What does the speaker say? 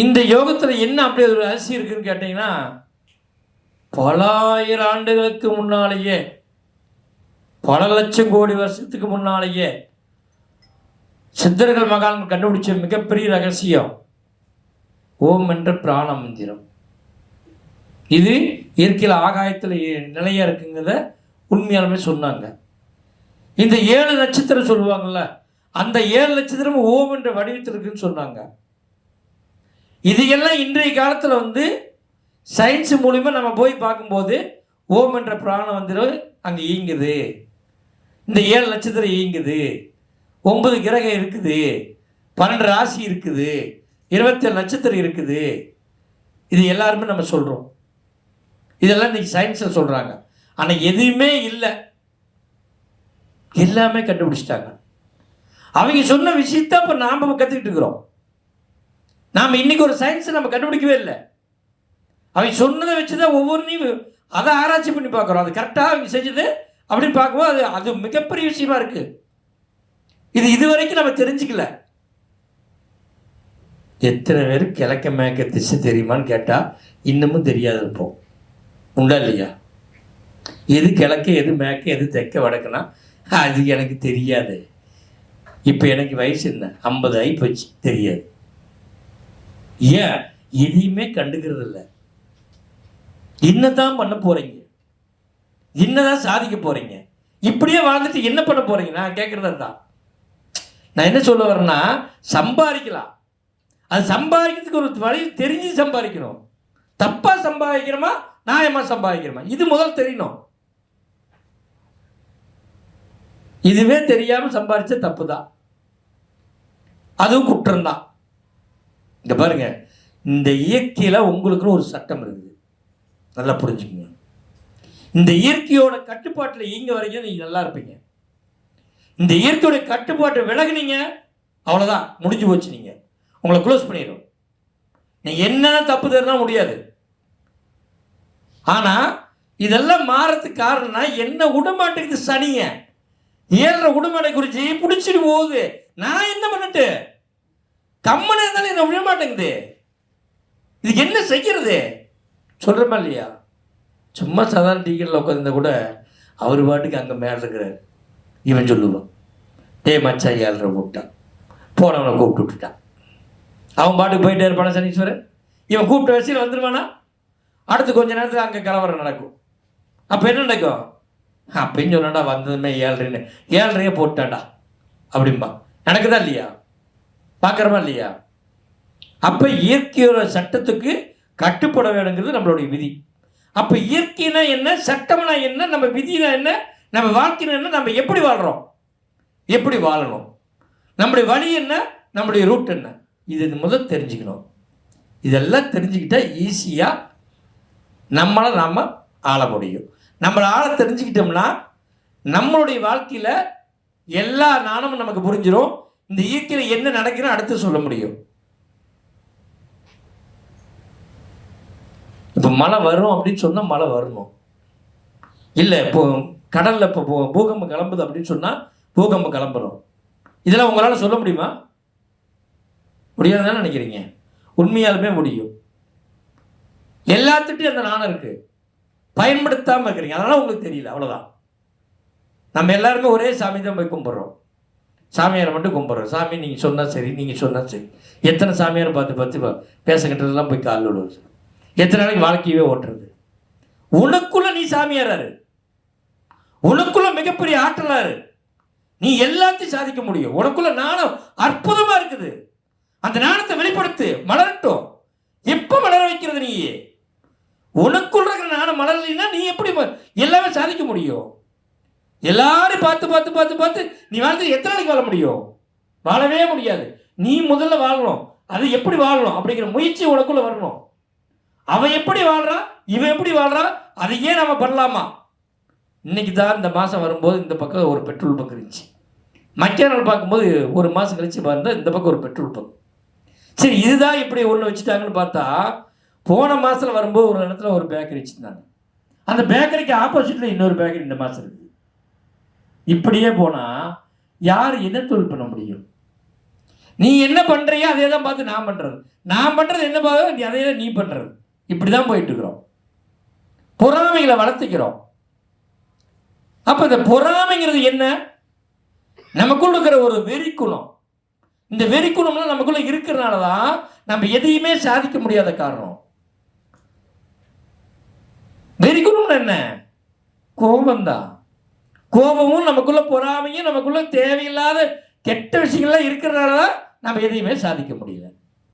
இந்த யோகத்தில் என்ன அப்படி ஒரு ரகசியம் இருக்குன்னு கேட்டிங்கன்னா பல ஆயிரம் ஆண்டுகளுக்கு முன்னாலேயே பல லட்சம் கோடி வருஷத்துக்கு முன்னாலேயே சித்தர்கள் மகான் கண்டுபிடிச்ச மிகப்பெரிய ரகசியம் ஓம் என்ற பிராண மந்திரம். இது இயற்கையில் ஆகாயத்தில் நிலையா இருக்குங்கிறத உண்மையாலுமே சொன்னாங்க. இந்த ஏழு நட்சத்திரம் சொல்லுவாங்கள்ல அந்த ஏழு நட்சத்திரம் ஓம் என்ற வடிவத்தில் இருக்குன்னு சொன்னாங்க. இது எல்லாம் இன்றைய காலத்தில் வந்து சயின்ஸ் மூலிமா நம்ம போய் பார்க்கும்போது ஓம் என்ற பிராணம் வந்து அங்கே இயங்குது. இந்த ஏழு நட்சத்திரம் இயங்குது. ஒன்பது கிரகம் இருக்குது. பன்னெண்டு ராசி இருக்குது. இருபத்தேழு நட்சத்திரம் இருக்குது. இது எல்லாருமே நம்ம சொல்கிறோம் இதெல்லாம் இன்னைக்கு சயின்ஸில் சொல்கிறாங்க ஆனால் எதுவுமே இல்லை. எல்லாமே கண்டுபிடிச்சிட்டாங்க. அவங்க சொன்ன விஷயத்த இப்போ நாம் கற்றுக்கிட்டு இருக்கிறோம். நாம் இன்னைக்கு ஒரு சயின்ஸை நம்ம கண்டுபிடிக்கவே இல்லை. அவங்க சொன்னதை வச்சு தான் ஒவ்வொன்றையும் அதை ஆராய்ச்சி பண்ணி பார்க்குறோம். அது கரெக்டாக அவங்க செஞ்சது அப்படின்னு பார்க்கும்போது அது அது மிகப்பெரிய விஷயமா இருக்கு. இது இதுவரைக்கும் நம்ம தெரிஞ்சுக்கல. எத்தனை பேர் கிழக்க மேக்க திசை தெரியுமான்னு கேட்டால் இன்னமும் தெரியாது இருப்போம். உண்டா இல்லையா? எது கிழக்க எது மேக்க எது தெற்க வடக்குனா அது எனக்கு தெரியாது. இப்போ எனக்கு வயசு என்ன? ஐம்பது ஆகி போச்சு. தெரியாது. ஏன்? எதையுமே கண்டுக்கிறது இல்லை என்னதான் பண்ண போறீங்க? என்னதான் சாதிக்க போறீங்க? இப்படியே வாழ்ந்துட்டு என்ன பண்ண போறீங்க? நான் கேட்கறது தான் நான் என்ன சொல்ல வரேன்னா சம்பாதிக்கலாம். அது சம்பாதிக்கிறதுக்கு ஒரு வழி தெரிஞ்சு சம்பாதிக்கணும். தப்பா சம்பாதிக்கிறோமா? நியாயமா சம்பாதிக்கிறோமா? இது முதல் தெரியணும். இதுவே தெரியாம சம்பாதிச்ச தப்பு தான் அதுவும் குற்றம்தான் இந்த பாருங்க இந்த இயற்கையில் உங்களுக்குன்னு ஒரு சட்டம் இருக்குது. நல்லா புரிஞ்சுக்கங்க. இந்த இயற்கையோட கட்டுப்பாட்டில் இயங்க வரைக்கும் நீங்கள் நல்லா இருப்பீங்க. இந்த இயற்கையோட கட்டுப்பாட்டை விலகுனீங்க அவ்வளோதான் முடிஞ்சு போச்சு நீங்கள் உங்களை க்ளோஸ் பண்ணிடும் நீங்கள் என்ன தப்பு தருனா முடியாது. ஆனால் இதெல்லாம் மாறத்துக்கு காரணம்னா என்ன விடமாட்டேங்குது சனிங்க. ஏழரை விடமாட்டை குறித்து பிடிச்சிட்டு போகுது. நான் என்ன பண்ணிட்டு? கம்மனை இருந்தாலும் என்ன விழ மாட்டேங்குது. இது என்ன செய்கிறது சொல்கிறமா இல்லையா? சும்மா சாதாரண டீக்கெட்டில் உட்காந்துருந்தா கூட அவர் பாட்டுக்கு அங்கே மேலே இருக்கிறார். இவன் சொல்லுவான் டே மச்சான் ஏழ்ரை கூப்பிட்டான். போனவனை கூப்பிட்டு விட்டுட்டான். அவன் பாட்டுக்கு போயிட்டே இருப்பானா சனீஸ்வரன்? இவன் கூப்பிட்ட வரிசையில் வந்துடுவானா அடுத்து கொஞ்ச நேரத்தில் அங்கே கலவரம் நடக்கும். அப்போ என்ன நடக்கும்? அப்படின்னு சொன்னாடா வந்ததுமே ஏழ்ரைன்னு. ஏழ்ரையே போட்டாடா அப்படிம்பா. நடக்குதா இல்லையா? பார்க்குறமா இல்லையா? அப்போ இயற்கையோட சட்டத்துக்கு கட்டுப்பட வேணுங்கிறது நம்மளுடைய விதி. அப்போ இயற்கைனா என்ன சட்டம்னா என்ன நம்ம விதினா என்ன நம்ம வாழ்க்கைனா என்ன நம்ம எப்படி வாழ்கிறோம் எப்படி வாழணும்? நம்முடைய வழி என்ன? நம்முடைய ரூட் என்ன? இது முதல் தெரிஞ்சுக்கணும். இதெல்லாம் தெரிஞ்சுக்கிட்டால் ஈஸியாக நம்மளை நாம் ஆள முடியும். நம்மளை ஆள தெரிஞ்சுக்கிட்டோம்னா நம்மளுடைய வாழ்க்கையில் எல்லா நாணமும் நமக்கு புரிஞ்சிடும் இந்த ஈக்கில் என்ன நடக்கிறோம் அடுத்து சொல்ல முடியும். இப்போ மழை வரும் அப்படின்னு சொன்னால் மழை வரணும். இல்லை இப்போ கடலில் இப்போ பூ- பூகம்பம் கிளம்புது அப்படின்னு சொன்னால் பூகம்பம் கிளம்புறோம். இதெல்லாம் உங்களால் சொல்ல முடியுமா? முடியாதுன்னு நினைக்கிறீங்க? உண்மையாலுமே முடியும். எல்லாத்துட்டையும் அந்த நாணம் இருக்குது பயன்படுத்தாமல் இருக்கிறீங்க. அதனால் உங்களுக்கு தெரியல. அவ்வளோதான் நம்ம எல்லாருமே ஒரே சாமி தான் போய் கும்பிட்றோம். சாமியாரை மட்டும் கும்பிட்றோம். சாமி நீங்கள் சொன்னால் சரி நீங்கள் சொன்னால் சரி. எத்தனை சாமியார் பார்த்து பார்த்து பேசக்கிட்டதெல்லாம் போய் காலில் விடுவது எத்தனை நாளைக்கு வாழ்க்கையவே ஓட்டுறது. உனக்குள்ள நீ சாமியாராரு உனக்குள்ள மிகப்பெரிய ஆற்றலாரு நீ எல்லாத்தையும் சாதிக்க முடியும். உனக்குள்ள நாணம் அற்புதமாக இருக்குது. அந்த நாணத்தை வெளிப்படுத்து மலரட்டும். எப்போ மலர வைக்கிறது நீ உனக்குள்ள இருக்கிற நாணம் மலரலைன்னா நீ எப்படி எல்லாமே சாதிக்க முடியும். எல்லாரும் பார்த்து பார்த்து பார்த்து பார்த்து நீ வாழ்ந்து எத்தனை நாளைக்கு வாழ முடியும்? வாழவே முடியாது. நீ முதல்ல வாழணும். அது எப்படி வாழணும் அப்படிங்கிற முயற்சி உனக்குள்ள வரணும். அவன் எப்படி வாழ்றான்? இவன் எப்படி வாழ்றான்? அதையே நம்ம பண்ணலாமா? இன்னைக்கு தான் இந்த மாதம் வரும்போது இந்த பக்கம் ஒரு பெட்ரோல் பங்க் இருந்துச்சு. மக்கிய நாள் பார்க்கும்போது ஒரு மாதம் கழிச்சு பார்த்தா இந்த பக்கம் ஒரு பெட்ரோல் பங்க். சரி இதுதான் இப்படி ஒன்று வச்சுட்டாங்கன்னு பார்த்தா போன மாதத்தில் வரும்போது ஒரு இடத்துல ஒரு பேக்கரி வச்சுருந்தாங்க. அந்த பேக்கரிக்கு ஆப்போசிட்டில் இன்னொரு பேக்கரி இந்த மாதம் இருக்குது இப்படியே போனால் யார் என்ன தொழில் பண்ண முடியும்? நீ என்ன பண்ணுறியோ அதே தான் பார்த்து நான் பண்ணுறது நான் பண்ணுறது என்ன பாவம் நீ தான் நீ பண்ணுறது இப்படிதான் போயிட்டு இருக்கிறோம். பொறாமைகளை வளர்த்துக்கிறோம். அப்போ இந்த பொறாமைங்கிறது என்ன? நமக்குள்ள இருக்கிற ஒரு வெறிக்குணம். இந்த வெறிக்குணம்லாம் நமக்குள்ளே இருக்கிறனால தான் நம்ம எதையுமே சாதிக்க முடியாத காரணம். வெறிக்குணம்னு என்ன? கோபம்தான். கோபமும் நமக்குள்ள பொறாமையும் நமக்குள்ள தேவையில்லாத கெட்ட விஷயங்கள்லாம் இருக்கிறனால தான் நம்ம எதையுமே சாதிக்க முடியல.